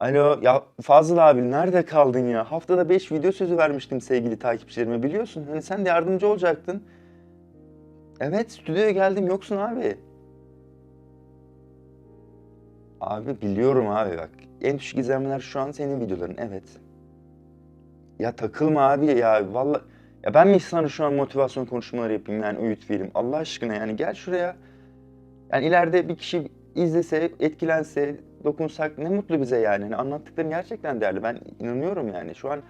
Alo ya Fazıl abi nerede kaldın ya? Haftada 5 video sözü vermiştim sevgili takipçilerime biliyorsun. Hani sen de yardımcı olacaktın. Evet stüdyoya geldim yoksun abi. Abi biliyorum abi bak. En düşük izlenmeler şu an senin videoların evet. Ya takılma abi ya vallahi ya ben mi sana şu an motivasyon konuşmaları yapayım yani öğüt vereyim Allah aşkına yani gel şuraya. Yani ileride bir kişi izlese, etkilense, dokunsak ne mutlu bize yani. Hani anlattıkların gerçekten değerli. Ben inanıyorum yani. Şu an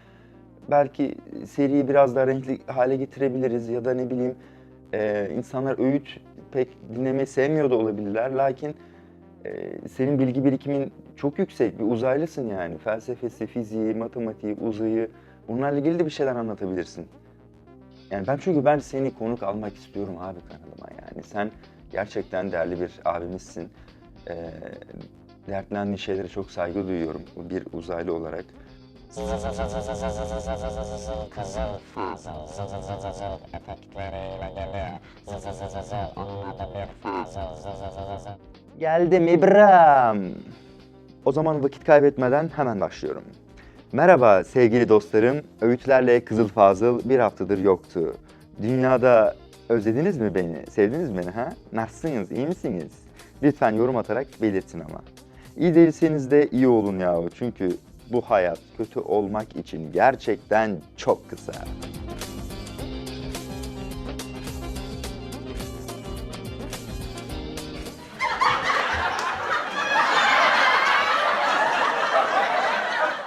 belki seriyi biraz daha renkli hale getirebiliriz ya da ne bileyim e, insanlar öğüt pek dinlemeyi sevmiyor da olabilirler. Lakin e, senin bilgi birikimin çok yüksek. Bir uzaylısın yani. Felsefesi, fiziği, matematiği, uzayı bunlarla ilgili de bir şeyler anlatabilirsin. Yani ben çünkü ben seni konuk almak istiyorum abi kanalıma yani. Sen gerçekten değerli bir abimizsin. Ee, dertlendiğin şeylere çok saygı duyuyorum bir uzaylı olarak. Kızıl fazıl zıl zıl zıl zıl zıl efektleriyle geliyor. Zıl zıl zıl zıl zıl onun adı bir fazıl zıl zıl zıl zıl zıl. Geldim İbrahim. O zaman vakit kaybetmeden hemen başlıyorum. Merhaba sevgili dostlarım. Öğütlerle Kızıl Fazıl bir haftadır yoktu. Dünyada özlediniz mi beni? Sevdiniz mi beni ha? Nasılsınız? iyi misiniz? Lütfen yorum atarak belirtin ama. İyi değilseniz de iyi olun yahu. Çünkü bu hayat kötü olmak için gerçekten çok kısa.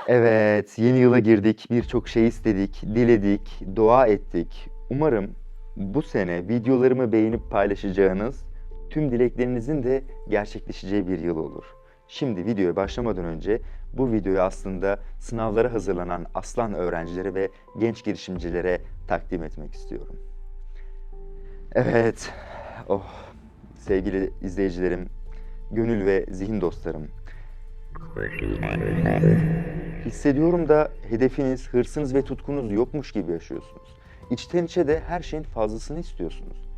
Evet, yeni yıla girdik. Birçok şey istedik, diledik, dua ettik. Umarım bu sene videolarımı beğenip paylaşacağınız tüm dileklerinizin de gerçekleşeceği bir yıl olur. Şimdi videoya başlamadan önce bu videoyu aslında sınavlara hazırlanan aslan öğrencilere ve genç girişimcilere takdim etmek istiyorum. Evet, oh sevgili izleyicilerim, gönül ve zihin dostlarım, Hissediyorum da hedefiniz, hırsınız ve tutkunuz yokmuş gibi yaşıyorsunuz. İçten içe de her şeyin fazlasını istiyorsunuz.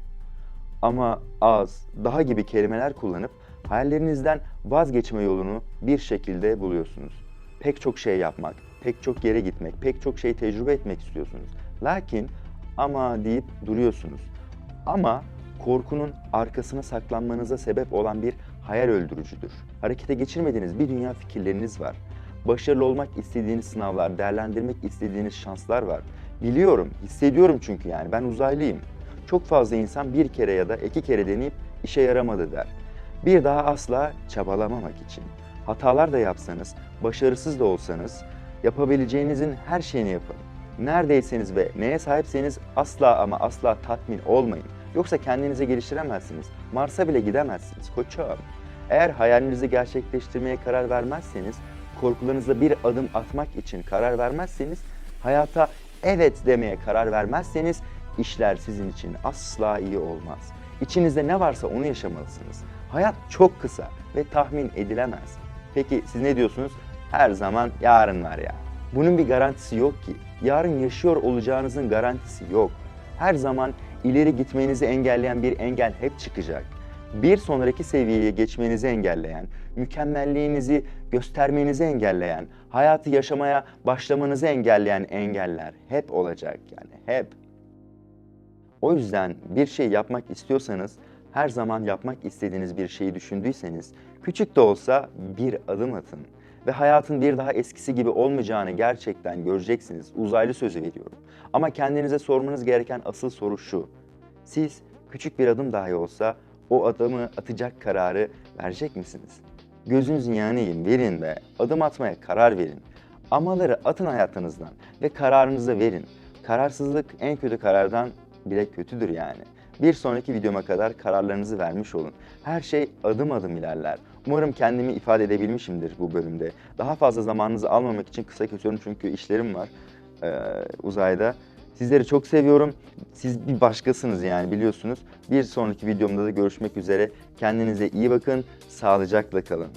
Ama az, daha gibi kelimeler kullanıp hayallerinizden vazgeçme yolunu bir şekilde buluyorsunuz. Pek çok şey yapmak, pek çok yere gitmek, pek çok şey tecrübe etmek istiyorsunuz. Lakin ama deyip duruyorsunuz. Ama korkunun arkasına saklanmanıza sebep olan bir hayal öldürücüdür. Harekete geçirmediğiniz bir dünya fikirleriniz var. Başarılı olmak istediğiniz sınavlar, değerlendirmek istediğiniz şanslar var. Biliyorum, hissediyorum çünkü yani ben uzaylıyım. Çok fazla insan bir kere ya da iki kere deneyip işe yaramadı der. Bir daha asla çabalamamak için. Hatalar da yapsanız, başarısız da olsanız yapabileceğinizin her şeyini yapın. Neredeyseniz ve neye sahipseniz asla ama asla tatmin olmayın. Yoksa kendinizi geliştiremezsiniz. Mars'a bile gidemezsiniz koçum. Eğer hayalinizi gerçekleştirmeye karar vermezseniz, korkularınıza bir adım atmak için karar vermezseniz, hayata evet demeye karar vermezseniz işler sizin için asla iyi olmaz. İçinizde ne varsa onu yaşamalısınız. Hayat çok kısa ve tahmin edilemez. Peki siz ne diyorsunuz? Her zaman yarın var ya. Bunun bir garantisi yok ki. Yarın yaşıyor olacağınızın garantisi yok. Her zaman ileri gitmenizi engelleyen bir engel hep çıkacak. Bir sonraki seviyeye geçmenizi engelleyen, mükemmelliğinizi göstermenizi engelleyen, hayatı yaşamaya başlamanızı engelleyen engeller hep olacak yani hep. O yüzden bir şey yapmak istiyorsanız, her zaman yapmak istediğiniz bir şeyi düşündüyseniz, küçük de olsa bir adım atın. Ve hayatın bir daha eskisi gibi olmayacağını gerçekten göreceksiniz. Uzaylı sözü veriyorum. Ama kendinize sormanız gereken asıl soru şu. Siz küçük bir adım dahi olsa o adımı atacak kararı verecek misiniz? Gözünüzün yanıyım, verin ve adım atmaya karar verin. Amaları atın hayatınızdan ve kararınızı verin. Kararsızlık en kötü karardan bile kötüdür yani. Bir sonraki videoma kadar kararlarınızı vermiş olun. Her şey adım adım ilerler. Umarım kendimi ifade edebilmişimdir bu bölümde. Daha fazla zamanınızı almamak için kısa kesiyorum çünkü işlerim var ee, uzayda. Sizleri çok seviyorum. Siz bir başkasınız yani biliyorsunuz. Bir sonraki videomda da görüşmek üzere. Kendinize iyi bakın. Sağlıcakla kalın.